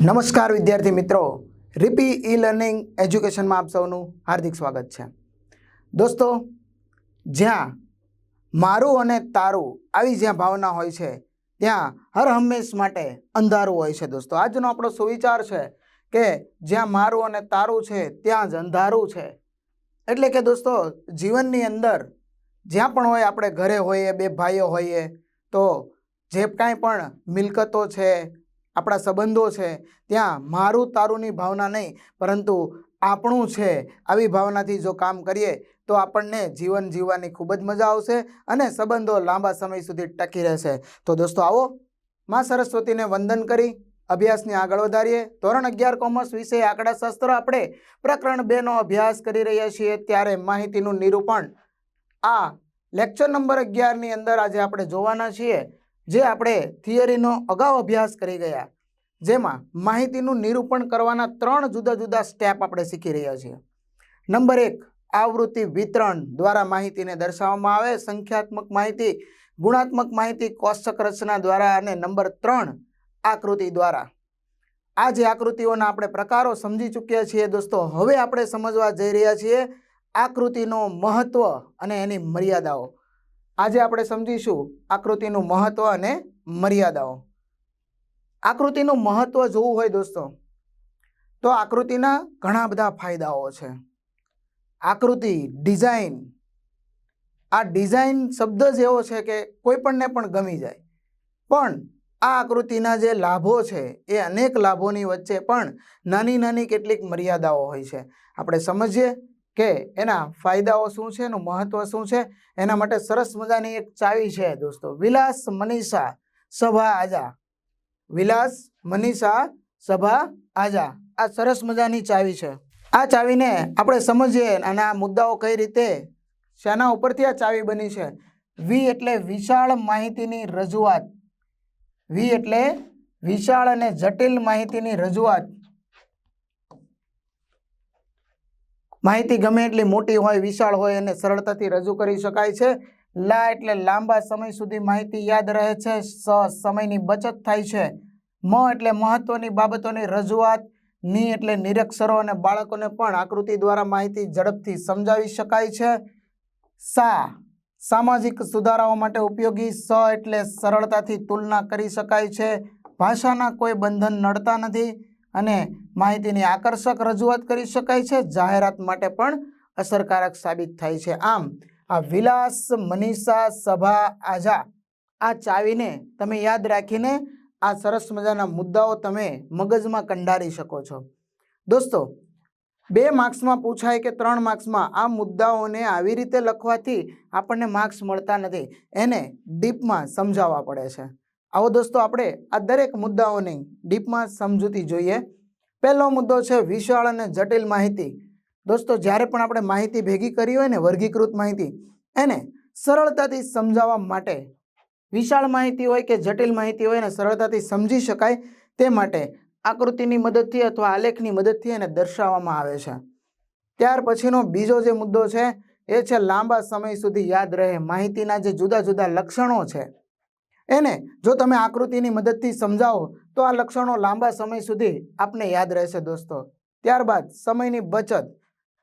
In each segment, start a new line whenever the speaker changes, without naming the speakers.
નમસ્કાર વિદ્યાર્થી મિત્રો. રિપી ઈ લર્નિંગ એજ્યુકેશનમાં આપ સૌનું હાર્દિક સ્વાગત છે. દોસ્તો, જ્યાં મારું અને તારું આવી જ્યાં ભાવના હોય છે, ત્યાં હર હંમેશ માટે અંધારું હોય છે દોસ્તો. આજનો આપણો સુવિચાર છે કે જ્યાં મારું અને તારું છે, ત્યાં જ અંધારું છે. એટલે કે દોસ્તો, જીવનની અંદર જ્યાં પણ હોય, આપણે ઘરે હોઈએ, બે ભાઈઓ હોઈએ, તો જે કાંઈ પણ મિલકતો છે આપણા સંબંધો છે, ત્યાં મારું તારુંની ભાવના નહીં, પરંતુ આપણું છે, આવી ભાવનાથી જો કામ કરીએ, તો આપણને જીવન જીવવાની ખૂબ જ મજા આવશે અને સંબંધો લાંબા સમય સુધી ટકી રહેશે. તો દોસ્તો આવો, માં સરસ્વતીને વંદન કરી, અભ્યાસને આગળ વધારીએ. ધોરણ અગિયાર કોમર્સ વિષય આંકડાશાસ્ત્ર આપણે પ્રકરણ બેનો અભ્યાસ કરી રહ્યા છીએ, ત્યારે માહિતીનું નિરૂપણ. આ લેક્ચર નંબર અગિયારની અંદર આજે આપણે જોવાના છીએ. જે આપણે થિયરીનો અગાઉ અભ્યાસ કરી ગયા, જેમાં માહિતીનું નિરૂપણ કરવાના ત્રણ જુદા જુદા સ્ટેપ આપણે શીખી રહ્યા છીએ. નંબર એક, આવૃત્તિ વિતરણ દ્વારા માહિતીને દર્શાવવામાં આવે, સંખ્યાત્મક માહિતી, ગુણાત્મક માહિતી, કોષ્ટક રચના દ્વારા અને નંબર ત્રણ, આકૃતિ દ્વારા. આ જે આકૃતિઓના આપણે પ્રકારો સમજી ચૂક્યા છીએ દોસ્તો, હવે આપણે સમજવા જઈ રહ્યા છીએ આકૃતિનો મહત્ત્વ અને એની મર્યાદાઓ. આજે આપણે સમજીશું આકૃતિનું મહત્વ અને મર્યાદાઓ. આકૃતિનું મહત્વ જોવું હોય દોસ્તો, તો આકૃતિના ઘણા બધા ફાયદાઓ છે. આકૃતિ, ડિઝાઇન. આ ડિઝાઇન શબ્દ જ એવો છે કે કોઈ પણને પણ ગમી જાય. પણ આ આકૃતિના જે લાભો છે એ અનેક લાભોની વચ્ચે પણ નાની નાની કેટલીક મર્યાદાઓ હોય છે. આપણે સમજીએ કે એના ફાયદાઓ શું છે, એનું મહત્વ શું છે? એના માટે સરસ મજાની એક ચાવી છે દોસ્તો. વિલાસ મનીષા સભા આજા. વિલાસ મનીષા સભા આજા. આ સરસ મજાની ચાવી છે. આ ચાવીને આપણે સમજીએ અને આ મુદ્દાઓ કઈ રીતે, શાના ઉપરથી આ ચાવી બની છે. વી એટલે વિશાળ માહિતીની રજૂઆત. વી એટલે વિશાળ અને જટિલ માહિતીની રજૂઆત. માહિતી ગમે એટલી મોટી હોય, વિશાળ હોય અને સરળતાથી રજૂ કરી શકાય છે. લા એટલે લાંબા સમય સુધી માહિતી યાદ રહે છે. સ સમયની બચત થાય છે. મ એટલે મહત્વની બાબતોની રજૂઆત. ની એટલે નિરક્ષરો અને બાળકોને પણ આકૃતિ દ્વારા માહિતી ઝડપથી સમજાવી શકાય છે. સા સામાજિક સુધારાઓ માટે ઉપયોગી. સ એટલે સરળતાથી તુલના કરી શકાય છે. ભાષાના કોઈ બંધન નડતા નથી. અને માહિતીની આકર્ષક રજૂઆત કરી શકાય છે. જાહેરાત માટે પણ અસરકારક સાબિત થાય છે. આમ, આ વિલાસ મનીષા સભા આજા, આ ચાવીને તમે યાદ રાખીને આ સરસ મજાના મુદ્દાઓ તમે મગજમાં કંડારી શકો છો. દોસ્તો, બે માર્ક્સમાં પૂછાય કે ત્રણ માર્ક્સમાં, આ મુદ્દાઓને આવી રીતે લખવાથી આપણને માર્ક્સ મળતા નથી. એને ડીપમાં સમજાવવા પડે છે. આવો દોસ્તો, આપણે આ દરેક મુદ્દાઓની ડીપમાં સમજૂતી જોઈએ. પહેલો મુદ્દો છે વિશાળ અને જટિલ માહિતી. દોસ્તો, જ્યારે પણ આપણે માહિતી ભેગી કરી હોય ને, વર્ગીકૃત માહિતી, એને સરળતાથી સમજાવવા માટે, વિશાળ માહિતી હોય કે જટિલ માહિતી હોય ને સરળતાથી સમજી શકાય, તે માટે આકૃતિની મદદથી અથવા આલેખની મદદથી એને દર્શાવવામાં આવે છે. ત્યાર પછીનો બીજો જે મુદ્દો છે, એ છે લાંબા સમય સુધી યાદ રહે. માહિતીના જે જુદા જુદા લક્ષણો છે એને જો તમે આકૃતિની મદદથી સમજાવો, તો આ લક્ષણો લાંબા સમય સુધી આપને યાદ રહેશે દોસ્તો. ત્યારબાદ સમયની બચત.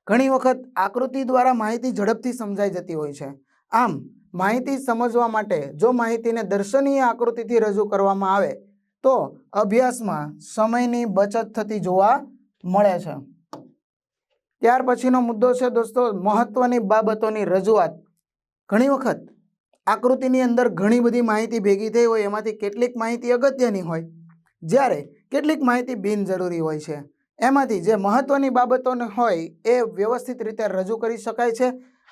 ઘણી વખત આકૃતિ દ્વારા માહિતી ઝડપથી સમજાઈ જતી હોય છે. આમ, માહિતી સમજવા માટે જો માહિતીને દર્શનીય આકૃતિથી રજૂ કરવામાં આવે, તો અભ્યાસમાં સમયની બચત થતી જોવા મળે છે. ત્યાર પછીનો મુદ્દો છે દોસ્તો, મહત્વની બાબતોની રજૂઆત. ઘણી વખત આકૃતિની અંદર ઘણી બધી માહિતી ભેગી થઈ હોય, એમાંથી કેટલીક માહિતી અગત્યની હોય. જ્યારે કેટલીક માહિતી બિનજરૂરી હોય છે, એમાંથી જે મહત્વની બાબતોને હોય એ વ્યવસ્થિત રીતે રજૂ કરી શકાય છે.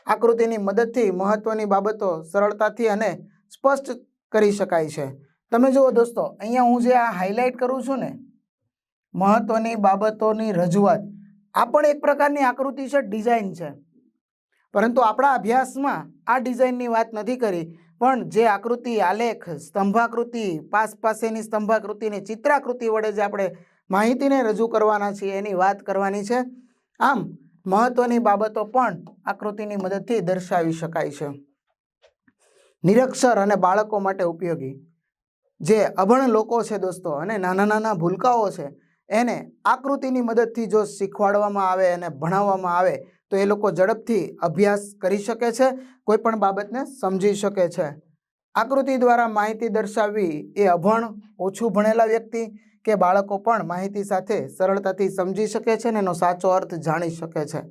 આકૃતિની મદદથી મહત્વની બાબતો સરળતાથી અને સ્પષ્ટ કરી શકાય છે. તમે જુઓ દોસ્તો, અહીંયા હું જે આ હાઇલાઇટ કરું છું ને, મહત્વની બાબતોની રજૂઆત, આ પણ એક પ્રકારની આકૃતિ છે ડિઝાઇન છે. પરંતુ આપણા અભ્યાસમાં આ ડિઝાઇનની વાત નથી કરી, પણ જે આકૃતિ, આલેખ, સ્તંભાકૃતિ, પાસ પાસેની સ્તંભાકૃતિની ચિત્રાકૃતિ વડે જે આપણે માહિતીને રજૂ કરવાના છીએ એની વાત કરવાની છે, આમ મહત્વની બાબતો પણ આકૃતિની મદદથી દર્શાવી શકાય છે. નિરક્ષર અને બાળકો માટે ઉપયોગી. જે અભણ લોકો છે દોસ્તો અને નાના નાના ભૂલકાઓ છે, એને આકૃતિની મદદથી જો શીખવાડવામાં આવે અને ભણાવવામાં આવે તો એ લોકો ઝડપથી અભ્યાસ કરી શકે છે, કોઈ પણ બાબતને સમજી શકે છે. આકૃતિ દ્વારા માહિતી દર્શાવવી એ અભણ, ઓછું ભણેલા વ્યક્તિ કે બાળકો પણ માહિતી સાથે સરળતાથી સમજી શકે છે અને એનો સાચો અર્થ જાણી શકે છે.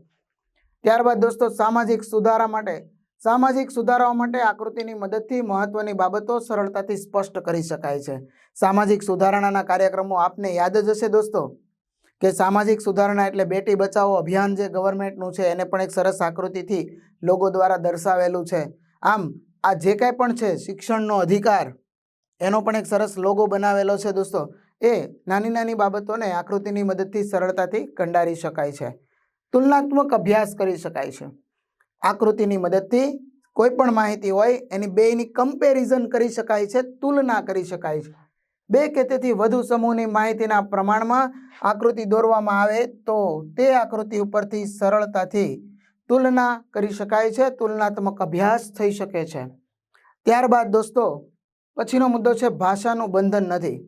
ત્યારબાદ દોસ્તો, સામાજિક સુધારા માટે, સામાજિક સુધારાઓ માટે આકૃતિની મદદથી મહત્વની બાબતો સરળતાથી સ્પષ્ટ કરી શકાય છે. સામાજિક સુધારણાના કાર્યક્રમો આપને યાદ જ હશે દોસ્તો. કે સામાજિક સુધારણા એટલે બેટી બચાવો અભિયાન જે ગવર્મેન્ટનું છે એને પણ એક સરસ આકૃતિથી લોગો દ્વારા દર્શાવેલું છે. આમ, આ જે કાંઈ પણ છે શિક્ષણનો અધિકાર, એનો પણ એક સરસ લોગો બનાવેલો છે દોસ્તો. એ નાની નાની બાબતોને આકૃતિની મદદથી સરળતાથી કંડારી શકાય છે. તુલનાત્મક અભ્યાસ કરી શકાય છે. આકૃતિની મદદથી કોઈ પણ માહિતી હોય એની બેની કમ્પેરિઝન કરી શકાય છે, તુલના કરી શકાય છે. બે કે તેથી વધુ સમૂહની માહિતીના પ્રમાણમાં આકૃતિ દોરવામાં આવે તો તે આકૃતિ ઉપરથી સરળતાથી તુલના કરી શકાય છે, તુલનાત્મક અભ્યાસ થઈ શકે છે. ત્યારબાદ દોસ્તો, પછીનો મુદ્દો છે ભાષાનું બંધન નથી.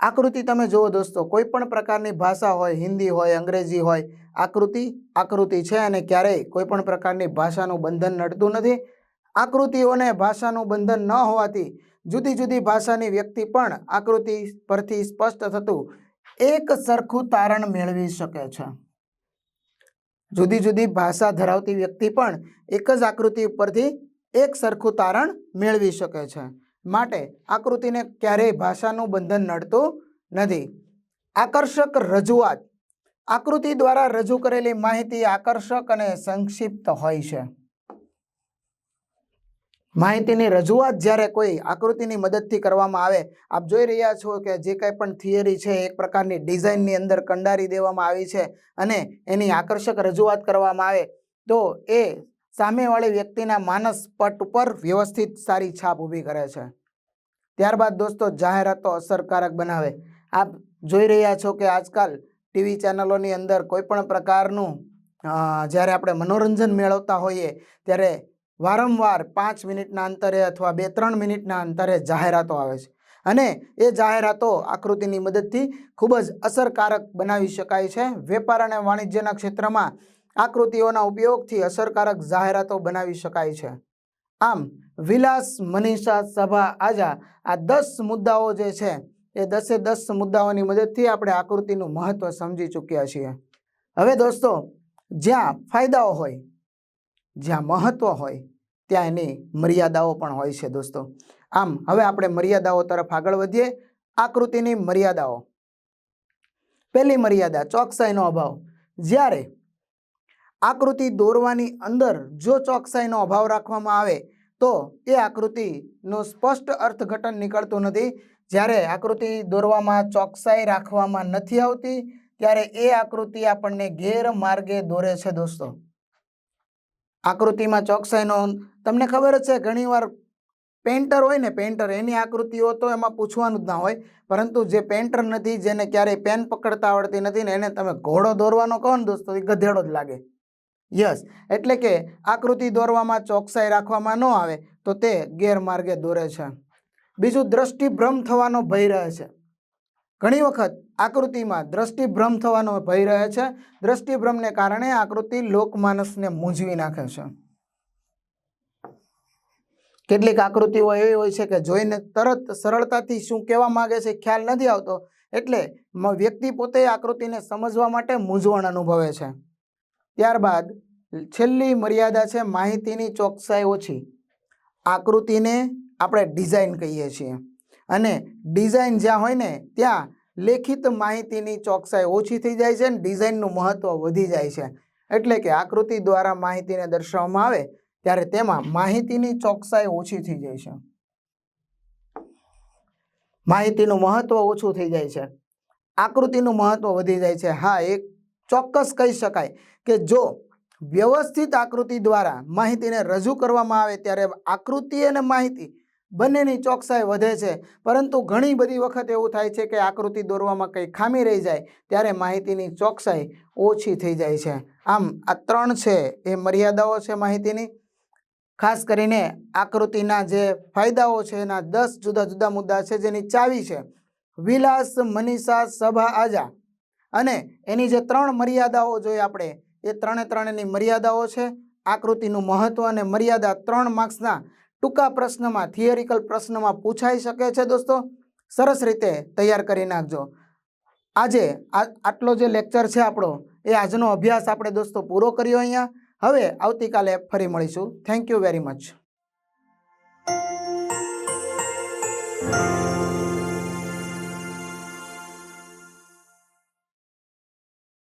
આકૃતિ તમે જુઓ દોસ્તો કોઈ પણ પ્રકારની ભાષા હોય, હિન્દી હોય, અંગ્રેજી હોય, આકૃતિ આકૃતિ છે અને ક્યારેય કોઈ પણ પ્રકારની ભાષાનું બંધન નડતું નથી. આકૃતિઓને ભાષાનું બંધન ન હોવાથી જુદી જુદી ભાષાની વ્યક્તિ પણ આકૃતિ પરથી સ્પષ્ટ થતું એક સરખું તારણ મેળવી શકે છે. જુદી જુદી ભાષા ધરાવતી વ્યક્તિ પણ એક જ આકૃતિ ઉપરથી એક સરખું તારણ મેળવી શકે છે. માટે આકૃતિને ક્યારેય ભાષાનું બંધન નડતું નથી. આકર્ષક રજૂઆત. આકૃતિ દ્વારા રજૂ કરેલી માહિતી આકર્ષક અને સંક્ષિપ્ત હોય છે. માહિતીની રજૂઆત જ્યારે કોઈ આકૃતિની મદદથી કરવામાં આવે, આપ જોઈ રહ્યા છો કે જે કંઈ પણ થિયરી છે, એક પ્રકારની ડિઝાઇનની અંદર કંડારી દેવામાં આવી છે અને એની આકર્ષક રજૂઆત કરવામાં આવે, તો એ સામેવાળી વ્યક્તિના માનસ પટ ઉપર વ્યવસ્થિત સારી છાપ ઊભી કરે છે. ત્યારબાદ દોસ્તો, જાહેરાતો અસરકારક બનાવે. આપ જોઈ રહ્યા છો કે આજકાલ ટીવી ચેનલોની અંદર કોઈ પણ પ્રકારનું જ્યારે આપણે મનોરંજન મેળવતા હોઈએ, ત્યારે વારંવાર પાંચ મિનિટના અંતરે અથવા બે ત્રણ મિનિટના અંતરે જાહેરાતો આવે છે. અને એ જાહેરાતો આકૃતિની મદદથી ખૂબ જ અસરકારક બનાવી શકાય છે. વેપાર અને વાણિજ્યના ક્ષેત્રમાં આકૃતિઓના ઉપયોગથી અસરકારક જાહેરાતો બનાવી શકાય છે. આમ, વિલાસ મનીષા સભા આજા આ દસ મુદ્દાઓ જે છે, એ દસે દસ મુદ્દાઓની મદદથી આપણે આકૃતિનું મહત્ત્વ સમજી ચૂક્યા છીએ. હવે દોસ્તો, જ્યાં ફાયદાઓ હોય જ્યાં મહત્વ હોય, ત્યાં એની મર્યાદાઓ પણ હોય છે દોસ્તો. આમ, હવે આપણે મર્યાદાઓ તરફ આગળ વધીએ. આકૃતિની મર્યાદાઓ. પહેલી મર્યાદા, ચોકસાઈનો અભાવ. જ્યારે આકૃતિ દોરવાની અંદર જો ચોકસાઈનો અભાવ રાખવામાં આવે, તો એ આકૃતિનું સ્પષ્ટ અર્થઘટન નીકળતું નથી. જ્યારે આકૃતિ દોરવામાં ચોકસાઈ રાખવામાં નથી આવતી, ત્યારે એ આકૃતિ આપણને ગેરમાર્ગે દોરે છે દોસ્તો. આકૃતિમાં ચોકસાઈનો તમને ખબર જ છે, ઘણીવાર પેન્ટર હોય ને પેન્ટર એની આકૃતિઓ તો એમાં પૂછવાનું જ ના હોય. પરંતુ જે પેન્ટર નથી, જેને ક્યારેય પેન પકડતા આવડતી નથી ને, એને તમે ઘોડો દોરવાનો કહો ને દોસ્તો, એ ગધેડો જ લાગે. યસ, એટલે કે આકૃતિ દોરવામાં ચોકસાઈ રાખવામાં ન આવે, તો તે ગેરમાર્ગે દોરે છે. બીજું દ્રષ્ટિભ્રમ થવાનો ભય રહે છે. ઘણી વખત આકૃતિમાં દ્રષ્ટિભ્રમ થવાનો ભય રહે છે. દ્રષ્ટિભ્રમને કારણે આકૃતિ લોકમાનસને મૂંઝવી નાખે છે. કેટલીક આકૃતિઓ એવી હોય છે કે જોઈને તરત સરળતાથી શું કહેવા માગે છે ખ્યાલ નથી આવતો. એટલે વ્યક્તિ પોતે આકૃતિને સમજવા માટે મૂંઝવણ અનુભવે છે. ત્યારબાદ છેલ્લી મર્યાદા છે માહિતીની ચોકસાઈ ઓછી. આકૃતિને આપણે ડિઝાઇન કહીએ છીએ. અને ડિઝાઇન જ્યાં હોય ને ત્યાં લેખિત માહિતીની ચોકસાઈ ઓછી થઈ જાય છે અને ડિઝાઇનનું મહત્ત્વ વધી જાય છે. એટલે કે આકૃતિ દ્વારા માહિતીને દર્શાવવામાં આવે ત્યારે તેમાં માહિતીની ચોકસાઈ ઓછી થઈ જાય છે. માહિતીનું મહત્ત્વ ઓછું થઈ જાય છે. આકૃતિનું મહત્ત્વ વધી જાય છે. હા, એક ચોક્કસ કહી શકાય કે જો વ્યવસ્થિત આકૃતિ દ્વારા માહિતીને રજૂ કરવામાં આવે ત્યારે આકૃતિ અને માહિતી બંનેની ચોકસાઈ વધે છે. પરંતુ ઘણી બધી વખત એવું થાય છે કે આકૃતિ દોરવામાં કંઈ ખામી રહી જાય, ત્યારે માહિતીની ચોકસાઈ ઓછી થઈ જાય છે. આમ, આ ત્રણ છે, એ મર્યાદાઓ છે માહિતીની. ખાસ કરીને આકૃતિના જે ફાયદાઓ છે, એના દસ જુદા જુદા મુદ્દા છે, જેની ચાવી છે. વિલાસ, મનીષા, સભા, આજા. અને એની જે ત્રણ મર્યાદાઓ જોઈએ આપણે, એ ત્રણે ત્રણેની મર્યાદાઓ છે. આકૃતિનું મહત્ત્વ અને મર્યાદા ત્રણ માર્ક્સના ટૂંકા પ્રશ્નમાં થિયરિકલ પ્રશ્નમાં પૂછાઈ શકે છે દોસ્તો. સરસ રીતે તૈયાર કરી નાખજો. આજે આટલો જે લેક્ચર છે આપણો, એ આજનો અભ્યાસ આપણે દોસ્તો પૂરો કર્યો અહીંયા. હવે આવતીકાલે ફરી મળીશું. Thank you very much